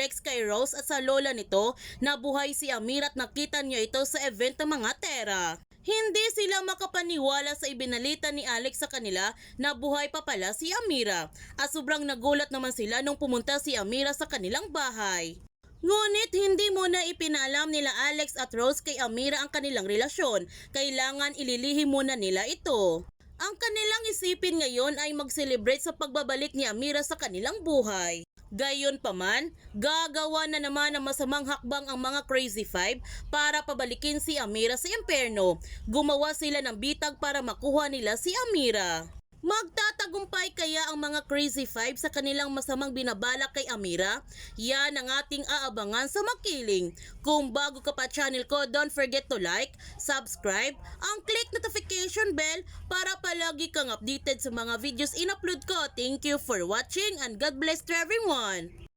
Alex kay Rose at sa lola nito na buhay si Amira at nakita niya ito sa event ng mga tera. Hindi sila makapaniwala sa ibinalita ni Alex sa kanila na buhay pa pala si Amira at sobrang nagulat naman sila nung pumunta si Amira sa kanilang bahay. Ngunit hindi muna ipinalam nila Alex at Rose kay Amira ang kanilang relasyon. Kailangan ililihim muna nila ito. Ang kanilang isipin ngayon ay mag-celebrate sa pagbabalik ni Amira sa kanilang buhay. Gayon pa man, gagawa na naman ng masamang hakbang ang mga Crazy Five para pabalikin si Amira sa impyerno. Gumawa sila ng bitag para makuha nila si Amira. Magtatagumpay kaya ang mga Crazy Five sa kanilang masamang binabalak kay Amira? Yan ang ating aabangan sa makiling. Kung bago ka pa channel ko, don't forget to like, subscribe, ang click notification bell para palagi kang updated sa mga videos in-upload ko. Thank you for watching and God bless to everyone!